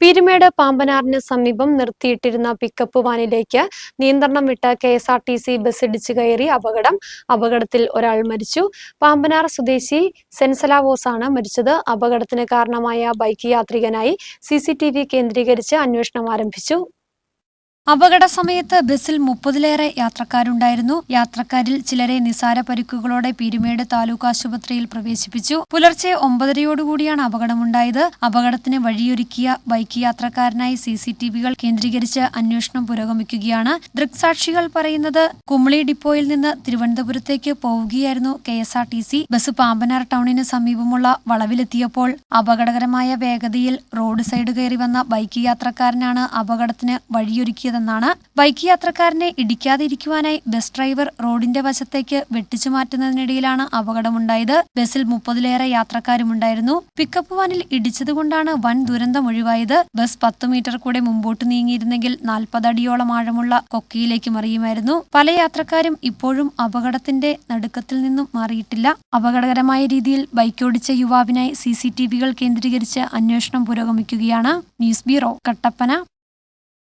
പീരുമേട് പാമ്പനാറിന് സമീപം നിർത്തിയിട്ടിരുന്ന പിക്കപ്പ് വാനിലേക്ക് നിയന്ത്രണം വിട്ട K S R T C bus ഇടിച്ചു കയറി അപകടം. അപകടത്തിൽ ഒരാൾ മരിച്ചു. പാമ്പനാർ സ്വദേശി സെൻസലാവോസ് ആണ് മരിച്ചത്. അപകടത്തിന് കാരണമായ ബൈക്ക് യാത്രികനായി സി കേന്ദ്രീകരിച്ച് അന്വേഷണം ആരംഭിച്ചു. അപകട സമയത്ത് ബസ്സിൽ മുപ്പതിലേറെ യാത്രക്കാരുണ്ടായിരുന്നു. യാത്രക്കാരിൽ ചിലരെ നിസാര പരിക്കുകളോടെ പീരുമേട് താലൂക്ക് ആശുപത്രിയിൽ പ്രവേശിപ്പിച്ചു. പുലർച്ചെ ഒമ്പതരയോടുകൂടിയാണ് അപകടമുണ്ടായത്. അപകടത്തിന് വഴിയൊരുക്കിയ ബൈക്ക് യാത്രക്കാരനായി സി സി ടി വികൾ കേന്ദ്രീകരിച്ച് അന്വേഷണം പുരോഗമിക്കുകയാണ്. ദൃക്സാക്ഷികൾ പറയുന്നത് കുമളി ഡിപ്പോയിൽ നിന്ന് തിരുവനന്തപുരത്തേക്ക് പോവുകയായിരുന്നു K S R T C. Bus Pampanar ടൗണിന് സമീപമുള്ള വളവിലെത്തിയപ്പോൾ അപകടകരമായ വേഗതയിൽ റോഡ് സൈഡ് കയറി വന്ന ബൈക്ക് യാത്രക്കാരനാണ് അപകടത്തിന് വഴിയൊരുക്കിയതെന്നാണ് ബൈക്ക് യാത്രക്കാരനെ ഇടിക്കാതിരിക്കുവാനായി ബസ് ഡ്രൈവർ റോഡിന്റെ വശത്തേക്ക് വെട്ടിച്ചു മാറ്റുന്നതിനിടയിലാണ് അപകടമുണ്ടായത്. ബസ്സിൽ മുപ്പതിലേറെ യാത്രക്കാരുമുണ്ടായിരുന്നു. പിക്കപ്പ് വാനിൽ ഇടിച്ചതുകൊണ്ടാണ് വൻ ദുരന്തം ഒഴിവായത്. ബസ് പത്ത് മീറ്റർ കൂടെ മുമ്പോട്ട് നീങ്ങിയിരുന്നെങ്കിൽ നാൽപ്പതടിയോളം ആഴമുള്ള കൊക്കയിലേക്ക് മറിയുമായിരുന്നു. പല യാത്രക്കാരും ഇപ്പോഴും അപകടത്തിന്റെ നടുക്കത്തിൽ നിന്നും മാറിയിട്ടില്ല. അപകടകരമായ രീതിയിൽ ബൈക്കോടിച്ച യുവാവിനായി സി സി ടി വികൾ കേന്ദ്രീകരിച്ച് അന്വേഷണം പുരോഗമിക്കുകയാണ്. News bureau Kattappana.